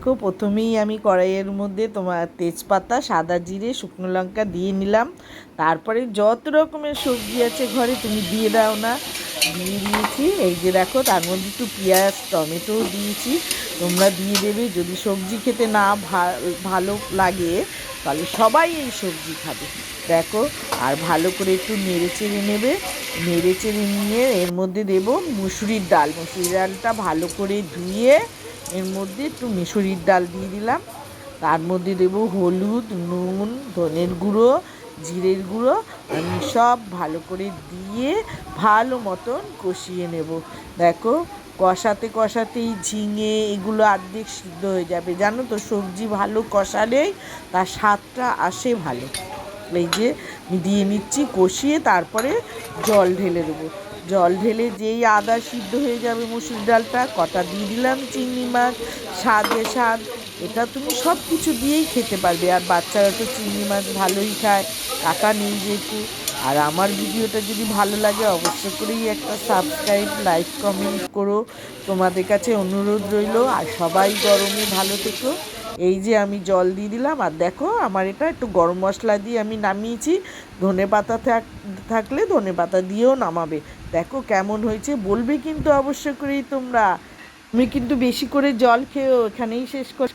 দেখো, প্রথমেই আমি কড়াইয়ের মধ্যে তোমার তেজপাতা, সাদা জিরে, শুকনো লঙ্কা দিয়ে নিলাম। তারপরে যত রকমের সবজি আছে ঘরে তুমি দিয়ে দাও না। দিয়ে দিয়েছি, এই যে দেখো, তার মধ্যে একটু পেঁয়াজ টমেটোও দিয়েছি। তোমরা দিয়ে দেবে, যদি সবজি খেতে না ভালো লাগে, তাহলে সবাই এই সবজি খাবে। দেখো, আর ভালো করে একটু নেড়ে চেড়ে নেবে। নেড়ে চেড়ে নিয়ে এর মধ্যে দেব মুসুরির ডাল। মুসুরির ডালটা ভালো করে ধুয়ে এর মধ্যে একটু মিশরির ডাল দিয়ে দিলাম। তার মধ্যে দেব হলুদ, নুন, ধনের গুঁড়ো, জিরের গুঁড়ো। আমি সব ভালো করে দিয়ে ভালো মতন কষিয়ে নেব। দেখো, কষাতে কষাতেই ঝিঙে এগুলো অর্ধেক সিদ্ধ হয়ে যাবে। জানো তো, সবজি ভালো কষালেই তার স্বাদটা আসে ভালো। এই যে, দিয়ে নিচ্ছি, কষিয়ে তারপরে জল ঢেলে দেবো। জল ঢেলে যেই আদা সিদ্ধ হয়ে যাবে মুসুর ডালটা, কটা দিয়ে দিলাম চিংড়ি মাছ, স্বাদে স্বাদ, এটা তুমি সব কিছু দিয়েই খেতে পারবে। আর বাচ্চারা তো চিংড়ি মাছ ভালোই খায় কাকা নেই যেহেতু। আর আমার ভিডিওটা যদি ভালো লাগে, অবশ্যই করেই একটা সাবস্ক্রাইব লাইক কমেন্ট করো। তোমাদের কাছে অনুরোধ রইল, আর সবাই গরমে ভালো থেকো। এই যে আমি জল দিয়ে দিলাম, আর দেখো আমার এটা একটু গরম মশলা দিয়ে আমি নামিয়েছি। ধনে পাতা থাক- থাকলে ধনে পাতা দিয়েও নামাবে। দেখো কেমন হয়েছে, বলবে কিন্তু অবশ্য করেই তোমরা। আমি কিন্তু বেশি করে জল খেয়েও এখানেই শেষ কর